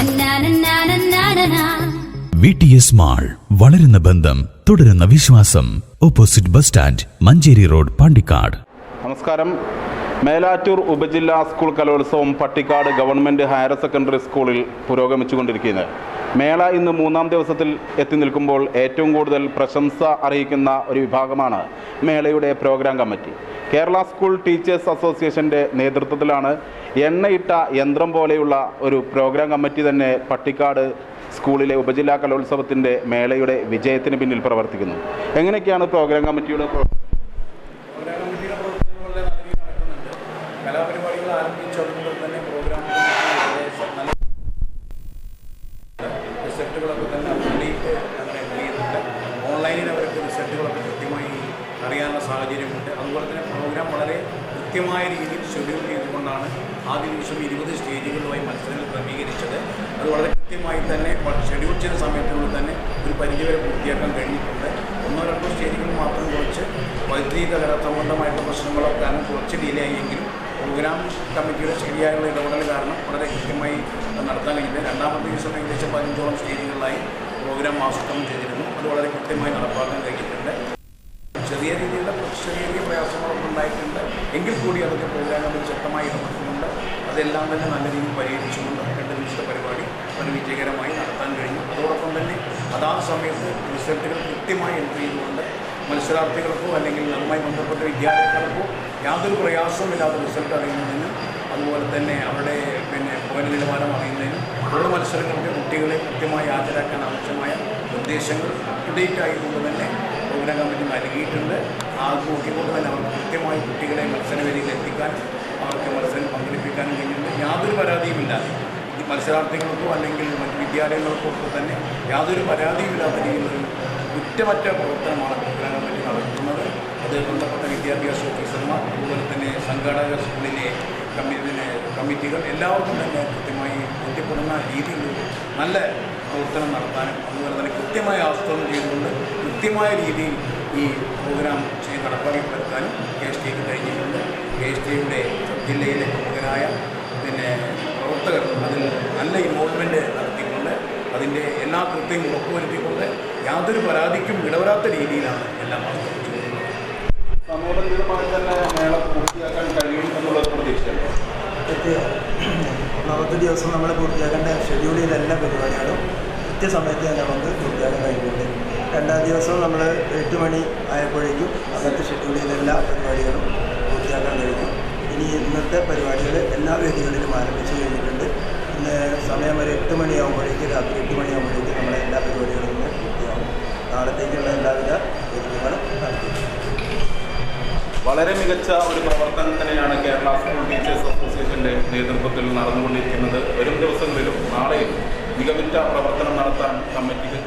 തന്നാനന്നാനന്നാനനാ. V T S mall വളരുന്ന ബന്ധം തുടരുന്ന വിശ്വാസം. Opposite bus stand Manjeri road Pandikkad. നമസ്കാരം. മേലാറ്റൂർ ഉപജില്ലാ സ്കൂൾ കലോത്സവം പട്ടിക്കാട് ഗവൺമെന്റ് ഹയർ സെക്കൻഡറി സ്കൂളിൽ പുരോഗമിച്ചുകൊണ്ടിരിക്കുന്നത്. മേള ഇന്ന് മൂന്നാം ദിവസത്തിൽ എത്തി നിൽക്കുമ്പോൾ ഏറ്റവും കൂടുതൽ പ്രശംസ അറിയിക്കുന്ന ഒരു വിഭാഗമാണ് മേളയുടെ program committee Kerala school teachers അസോസിയേഷന്റെ നേതൃത്വത്തിലാണ് എണ്ണയിട്ട യന്ത്രം പോലെയുള്ള ഒരു പ്രോഗ്രാം കമ്മിറ്റി തന്നെ പട്ടിക്കാട് സ്കൂളിലെ ഉപജില്ലാ കലോത്സവത്തിന്റെ മേളയുടെ വിജയത്തിന് പിന്നിൽ പ്രവർത്തിക്കുന്നു. എങ്ങനെയൊക്കെയാണ് പ്രോഗ്രാം കമ്മിറ്റിയുടെ തന്നെ ഓൺലൈനിൽ അവർക്ക് റിസൾട്ടുകളൊക്കെ അറിയാനുള്ള സാഹചര്യമുണ്ട്. അതുപോലെ തന്നെ പ്രോഗ്രാം വളരെ കൃത്യമായ രീതിയിൽ ഷെഡ്യൂൾ ചെയ്തുകൊണ്ടാണ് ആദ്യ ദിവസം ഇരുപത് സ്റ്റേജുകളുമായി മത്സരങ്ങൾ ക്രമീകരിച്ചത്. അത് വളരെ കൃത്യമായി തന്നെ ഷെഡ്യൂൾ ചെയ്ത സമയത്തിനുള്ളിൽ തന്നെ ഒരു പരിധിവരെ പൂർത്തിയാക്കാൻ കഴിഞ്ഞിട്ടുണ്ട്. ഒന്നോ രണ്ടോ സ്റ്റേജുകൾ മാത്രം കുറച്ച് വൈദ്യുതി തകര സംബന്ധമായിട്ടുള്ള പ്രശ്നങ്ങളോ കാരണം കുറച്ച് ഡിലേ ആയെങ്കിലും പ്രോഗ്രാം കമ്മിറ്റിയുടെ ശരിയായുള്ള ഇടപെടൽ കാരണം വളരെ കൃത്യമായി നടത്താൻ കഴിഞ്ഞത് രണ്ടാമത്തെ ദിവസം ഏകദേശം പതിനഞ്ചോളം സ്റ്റേജുകളിലായി പ്രോഗ്രാം ആസൂത്രണം ചെയ്തിരുന്നു. അത് വളരെ കൃത്യമായി നടപ്പാക്കാൻ കഴിഞ്ഞിട്ടുണ്ട്. ചെറിയ രീതിയിലുള്ള ചെറിയ പ്രയാസങ്ങളൊക്കെ ഉണ്ടായിട്ടുണ്ട്. എങ്കിൽ കൂടി അതൊക്കെ പ്രോഗ്രാം കമ്മിറ്റി ശക്തമായി ഇടപെടുന്നുണ്ട് അതെല്ലാം തന്നെ നല്ല രീതിയിൽ പരിഹരിച്ചുകൊണ്ട് രണ്ട് ദിവസത്തെ പരിപാടി വളരെ വിജയകരമായി നടത്താൻ കഴിഞ്ഞു. അതോടൊപ്പം തന്നെ അതാത് സമയത്ത് റിസൾട്ടുകൾ കൃത്യമായി എൻട്രി ചെയ്തുകൊണ്ട് മത്സരാർത്ഥികൾക്കോ അല്ലെങ്കിൽ അതുമായി ബന്ധപ്പെട്ട വിദ്യാർത്ഥികൾക്കോ യാതൊരു പ്രയാസമില്ലാത്ത റിസൾട്ട് അറിയുന്നതിനും അതുപോലെ തന്നെ അവരുടെ പിന്നെ പോയിന്റ് നിലവാരം അറിയുന്നതിനും ഓരോ മത്സരങ്ങൾക്ക് കുട്ടികളെ കൃത്യമായി ഹാജരാക്കാൻ ആവശ്യമായ നിർദ്ദേശങ്ങൾ അപ്ഡേറ്റ് ആയതുകൊണ്ട് തന്നെ പ്രോഗ്രാം കമ്മിറ്റി നൽകിയിട്ടുണ്ട്. ആ നോക്കിക്കൊണ്ട് തന്നെ അവർക്ക് കൃത്യമായി കുട്ടികളെ മത്സരവേദിയിൽ എത്തിക്കാൻ അവർക്ക് മത്സരം പങ്കെടുപ്പിക്കാനും കഴിഞ്ഞിട്ടുണ്ട്. യാതൊരു പരാതിയുമില്ലാതെ. ഈ മത്സരാർത്ഥികൾക്കോ അല്ലെങ്കിൽ മറ്റ് വിദ്യാലയങ്ങൾക്കോ ഒക്കെ തന്നെ യാതൊരു പരാതിയുമില്ലാത്ത രീതിയിലൊരു കുറ്റമറ്റ പ്രവർത്തനമാണ് പ്രോഗ്രാം കമ്മിറ്റി നടത്തുന്നത് അത് ബന്ധപ്പെട്ട വിദ്യാഭ്യാസ ഓഫീസർമാർ അതുപോലെ തന്നെ സംഘാടക സ്കൂളിലെ കമ്മിറ്റി കമ്മിറ്റികൾ എല്ലാവർക്കും തന്നെ കൃത്യമായി ബോധ്യപ്പെടുന്ന രീതിയിൽ നല്ല പ്രവർത്തനം നടത്താനും അതുപോലെ തന്നെ കൃത്യമായ ആസൂത്രണം ചെയ്തുകൊണ്ട് കൃത്യമായ രീതിയിൽ ഈ പ്രോഗ്രാം ചെയ്ത് നടപ്പാക്കി വരുത്താനും കെ എസ് ടിക്ക് കഴിഞ്ഞിട്ടുണ്ട്. കെ എസ് ടിയുടെ ജില്ലയിലെ പ്രമുഖരായ പിന്നെ പ്രവർത്തകർ അതിൽ നല്ല ഇൻവോൾവ്മെന്റ് നടത്തിക്കൊണ്ട് അതിന്റെ എല്ലാ കൃത്യവും ഉറപ്പുവരുത്തിക്കൊണ്ട് യാതൊരു പരാതിക്കും ഇടവരാത്ത രീതിയിലാണ് എല്ലാം അവതരിപ്പിച്ചത് സമയബന്ധിതമായി തന്നെ മേള പൂർത്തിയാക്കാൻ കഴിയും എന്നുള്ള പ്രതീക്ഷയല്ലേ ഒന്നാമത്തെ ദിവസം നമ്മൾ പൂർത്തിയാക്കേണ്ട ഷെഡ്യൂൾ ചെയ്ത എല്ലാ പരിപാടികളും കൃത്യസമയത്ത് തന്നെ നമുക്ക് പൂർത്തിയാക്കാൻ കഴിയുന്നുണ്ട് രണ്ടാം ദിവസം നമ്മൾ എട്ട് മണി ആയപ്പോഴേക്കും അന്നത്തെ ഷെഡ്യൂൾ ചെയ്ത എല്ലാ പരിപാടികളും പൂർത്തിയാക്കാൻ കഴിഞ്ഞു. ഇനി ഇന്നത്തെ പരിപാടികൾ എല്ലാ വേദികളിലും ആരംഭിച്ചു കഴിഞ്ഞിട്ടുണ്ട്. ഇന്ന് സമയം ഒരു എട്ട് മണിയാകുമ്പോഴേക്ക് രാത്രി എട്ട് മണിയാകുമ്പോഴേക്ക് നമ്മളെ എല്ലാ പരിപാടികളും പൂർത്തിയാകും നാളത്തേക്കുള്ള എല്ലാവിധ വളരെ മികച്ച ഒരു പ്രവർത്തനം തന്നെയാണ് കേരള സ്കൂൾ ടീച്ചേഴ്സ് അസോസിയേഷന്റെ നേതൃത്വത്തിൽ നടന്നുകൊണ്ടിരിക്കുന്നത്. വരും ദിവസങ്ങളിലും നാളെയും മികവിറ്റ പ്രവർത്തനം നടത്താൻ കമ്മിറ്റിക്ക്